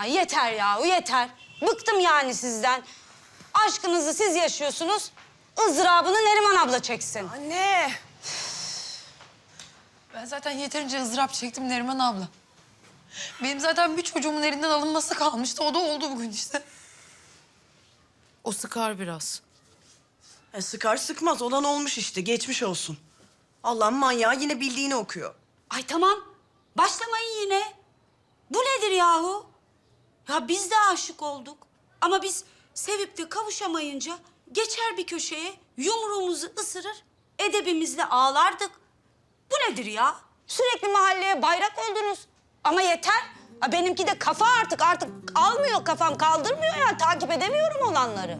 Ay yeter ya, yeter. Bıktım yani sizden. Aşkınızı siz yaşıyorsunuz. ızdırabını Neriman abla çeksin. Anne. Ben zaten yeterince ızdırap çektim Neriman abla. Benim zaten bir çocuğumun elinden alınması kalmıştı. O da oldu bugün işte. O sıkar biraz. E, sıkar sıkmaz olan olmuş işte. Geçmiş olsun. Allah'ın manyağı yine bildiğini okuyor. Ay tamam, başlamayın yine. Bu nedir yahu? Ya biz de aşık olduk. Ama biz sevip de kavuşamayınca geçer bir köşeye yumruğumuzu ısırır, edebimizle ağlardık. Bu nedir ya? Sürekli mahalleye bayrak oldunuz. Ama yeter. Ha, benimki de kafa artık, artık almıyor kafam, kaldırmıyor ya. Takip edemiyorum olanları.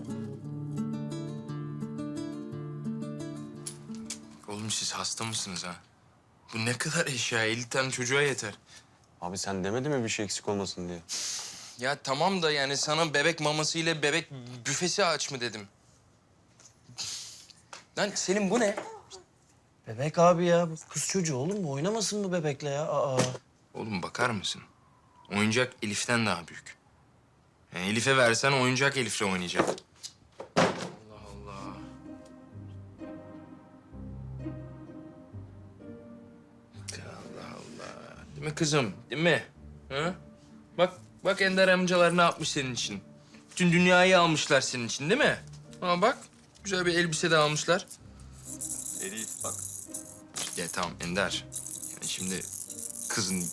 Oğlum siz hasta mısınız ha? Bu ne kadar eşya? 50 tane çocuğa yeter. Abi sen demedin mi bir şey eksik olmasın diye? Ya tamam da yani sana bebek maması ile bebek büfesi aç mı dedim. Lan Selim bu ne? Bebek abi ya. Bu kız çocuğu oğlum mu? Oynamasın mı bebekle ya? Aa. Oğlum bakar mısın? Oyuncak Elif'ten daha büyük. Yani Elif'e versen oyuncak Elif'le oynayacak. Allah Allah. Allah Allah. Değil mi kızım? Değil mi? Ha? Bak, bak Ender amcalar ne yapmış senin için. Bütün dünyayı almışlar senin için değil mi? Ha bak, güzel bir elbise de almışlar. Elif bak. Ya tamam Ender. Yani şimdi kızın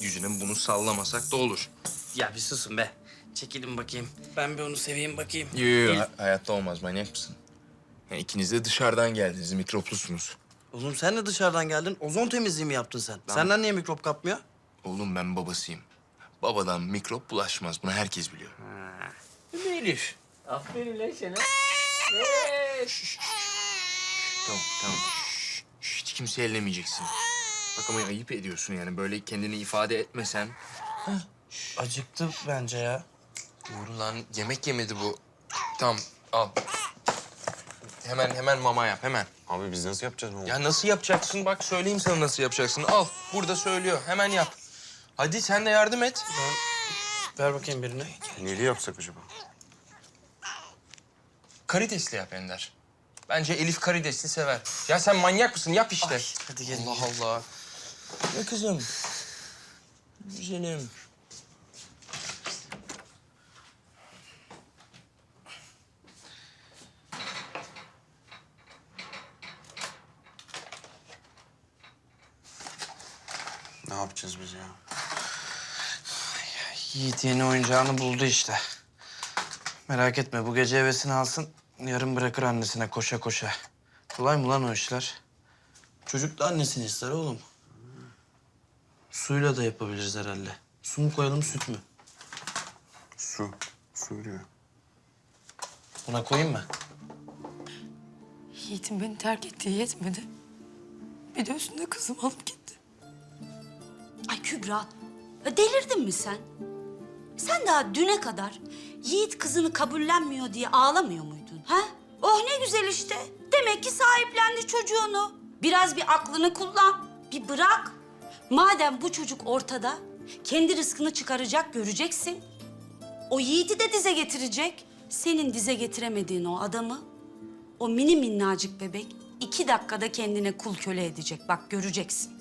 yüzüne bunu sallamasak da olur. Ya bir susun be. Çekilin bakayım. Ben bir onu seveyim bakayım. Yok yok ha- hayatta olmaz manyak mısın? Ya ikiniz de dışarıdan geldiniz mikroplusunuz. Oğlum sen de dışarıdan geldin. Ozon temizliği mi yaptın sen? Senden niye mikrop kapmıyor? Oğlum ben babasıyım. Babadan mikrop bulaşmaz. Bunu herkes biliyor. Değil mi Elif? Aferin lan sana. Tamam tamam. Şş, şş, hiç kimse ellemeyeceksin. Bak ama ayıp ediyorsun yani. Böyle kendini ifade etmesen. Acıktı bence ya. Doğru lan yemek yemedi bu. Tamam al. Hemen hemen mama yap hemen. Abi biz nasıl yapacağız bunu? Ya nasıl yapacaksın? Bak söyleyeyim sana nasıl yapacaksın. Al burada söylüyor. Hemen yap. Hadi sen de yardım et. Ver bakayım birini. Neli yapsak acaba? Karidesli yap Ender. Bence Elif karidesli sever. Ya sen manyak mısın? Yap işte. hadi gelin. Allah Allah. Ne kızım? Güzelim. Ne yapacağız biz ya? Yiğit yeni oyuncağını buldu işte. Merak etme bu gece hevesini alsın. Yarın bırakır annesine koşa koşa. Kolay mı lan o işler? Çocuk da annesini ister oğlum. Suyla da yapabiliriz herhalde. Su mu koyalım süt mü? Su. Su diyor. Buna koyayım mı? Yiğit'in beni terk ettiği yetmedi. Bir de üstüne kızımı alıp gitti. Ay Kübra, ya delirdin mi sen? Sen daha düne kadar Yiğit kızını kabullenmiyor diye ağlamıyor muydun? Ha? Oh ne güzel işte. Demek ki sahiplendi çocuğunu. Biraz bir aklını kullan, bir bırak. Madem bu çocuk ortada, kendi rızkını çıkaracak göreceksin. O Yiğit'i de dize getirecek. Senin dize getiremediğin o adamı, o mini minnacık bebek iki dakikada kendine kul köle edecek. Bak göreceksin.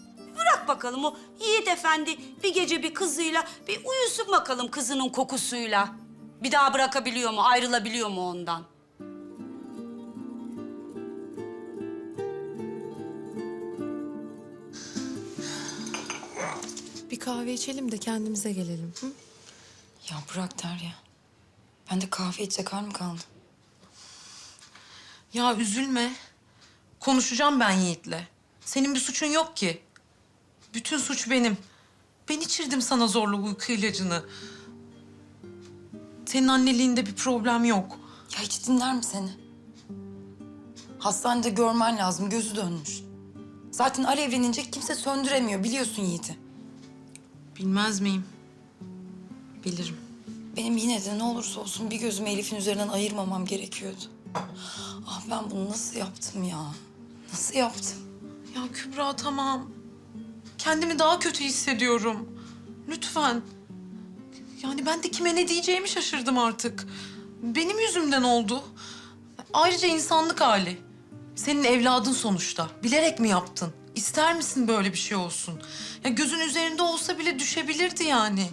Bırak bakalım o Yiğit Efendi bir gece bir kızıyla bir uyusun bakalım kızının kokusuyla. Bir daha bırakabiliyor mu, ayrılabiliyor mu ondan? Bir kahve içelim de kendimize gelelim. Hı? Ya bırak Derya. Ben de kahve içecek hal mi kaldı? Ya üzülme. Konuşacağım ben Yiğit'le. Senin bir suçun yok ki. Bütün suç benim. Ben içirdim sana zorla uyku ilacını. Senin anneliğinde bir problem yok. Ya hiç dinler mi seni? Hastanede görmen lazım. Gözü dönmüş. Zaten alevlenince kimse söndüremiyor. Biliyorsun Yiğit'i. Bilmez miyim? Bilirim. Benim yine de ne olursa olsun bir gözümü Elif'in üzerinden ayırmamam gerekiyordu. Ah ben bunu nasıl yaptım ya? Nasıl yaptım? Ya Kübra tamam. Kendimi daha kötü hissediyorum. Lütfen. Yani ben de kime ne diyeceğimi şaşırdım artık. Benim yüzümden oldu. Ayrıca insanlık hali. Senin evladın sonuçta. Bilerek mi yaptın? İster misin böyle bir şey olsun? Ya gözün üzerinde olsa bile düşebilirdi yani.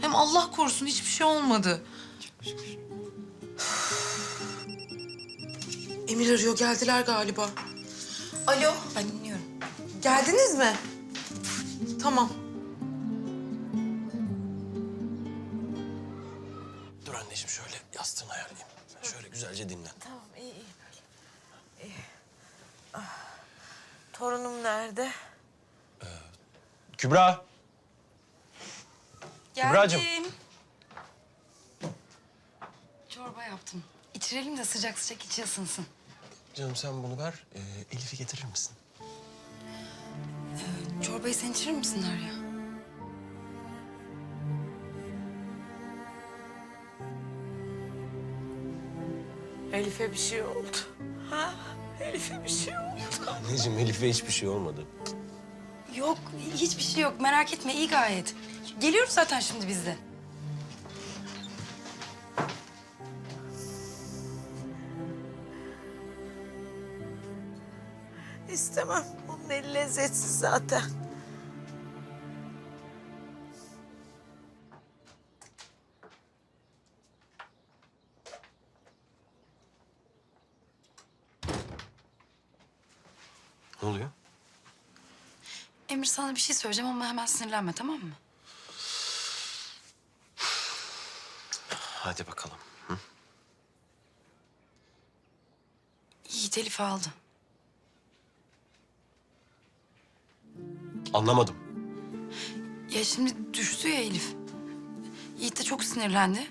Hem Allah korusun hiçbir şey olmadı. Emir arıyor. Geldiler galiba. Alo. Ben dinliyorum. Geldiniz mi? Tamam. Dur anneciğim şöyle yastığını ayarlayayım. Sen şöyle güzelce dinlen. Torunum nerede? Kübra. Kübracığım. Çorba yaptım. İçirelim de sıcak sıcak içi ısınsın. Canım sen bunu ver. Ee, Elif'i getirir misin? Çorbayı sen içirir misin Derya? Elif'e bir şey oldu. Ha? Elif'e bir şey oldu. Anneciğim Elif'e hiçbir şey olmadı. Yok, hiçbir şey yok. Merak etme, iyi gayet. Geliyoruz zaten şimdi biz de. İstemem. Eli lezzetsiz zaten. Ne oluyor? Emir sana bir şey söyleyeceğim ama hemen sinirlenme, tamam mı? Hadi bakalım. Yiğit Elif'i aldı. Anlamadım. Ya şimdi düştü ya Elif. Yiğit de çok sinirlendi.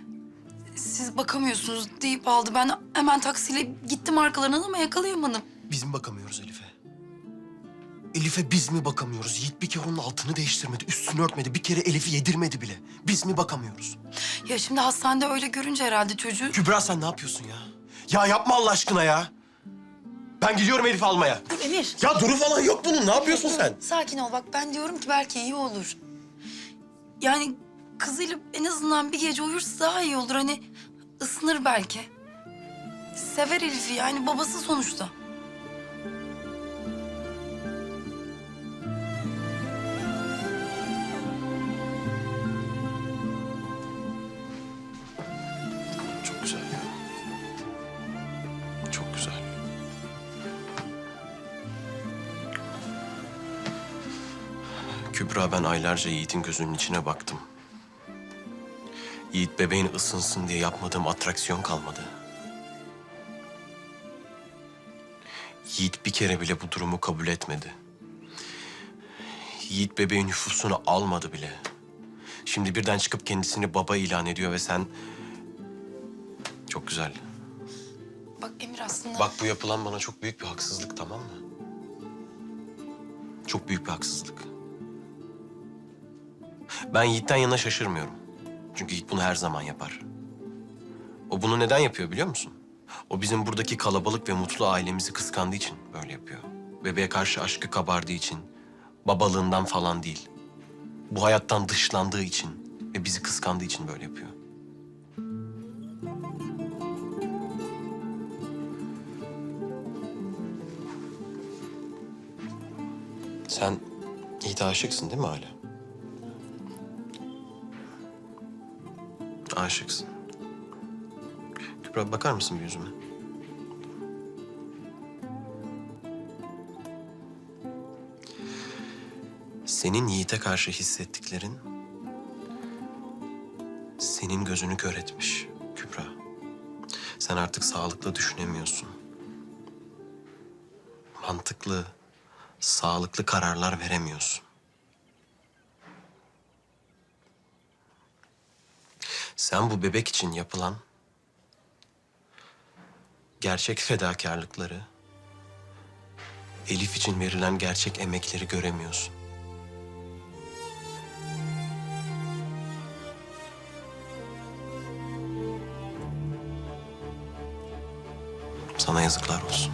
Siz bakamıyorsunuz deyip aldı. Ben hemen taksiyle gittim arkalarına ama yakalayamadım. Biz mi bakamıyoruz Elif'e? Elif'e biz mi bakamıyoruz? Yiğit bir kere onun altını değiştirmedi, üstünü örtmedi. Bir kere Elif'i yedirmedi bile. Biz mi bakamıyoruz? Ya şimdi hastanede öyle görünce herhalde çocuğu... Kübra sen ne yapıyorsun ya? Ya yapma Allah aşkına ya. Ben gidiyorum Elif'i almaya. Emir. Ya duru falan yok bunun. Ne yapıyorsun sen? Sakin ol bak ben diyorum ki belki iyi olur. Yani kızıyla en azından bir gece uyursa daha iyi olur. Hani ısınır belki. Sever Elif'i yani babası sonuçta. Kübra ben aylarca Yiğit'in gözünün içine baktım. Yiğit bebeğin ısınsın diye yapmadığım atraksiyon kalmadı. Yiğit bir kere bile bu durumu kabul etmedi. Yiğit bebeğin nüfusunu almadı bile. Şimdi birden çıkıp kendisini baba ilan ediyor ve sen... Çok güzel. Bak Emir aslında... Bak bu yapılan bana çok büyük bir haksızlık tamam mı? Çok büyük bir haksızlık. Ben Yiğit'ten yana şaşırmıyorum. Çünkü Yiğit bunu her zaman yapar. O bunu neden yapıyor biliyor musun? O bizim buradaki kalabalık ve mutlu ailemizi kıskandığı için böyle yapıyor. Bebeğe karşı aşkı kabardığı için, babalığından falan değil. Bu hayattan dışlandığı için ve bizi kıskandığı için böyle yapıyor. Sen Yiğit'e aşıksın değil mi hala? Aşıksın. Kübra bakar mısın bir yüzüme? Senin Yiğit'e karşı hissettiklerin senin gözünü kör etmiş Kübra. Sen artık sağlıklı düşünemiyorsun. Mantıklı, sağlıklı kararlar veremiyorsun. Sen bu bebek için yapılan gerçek fedakarlıkları, Elif için verilen gerçek emekleri göremiyorsun. Sana yazıklar olsun.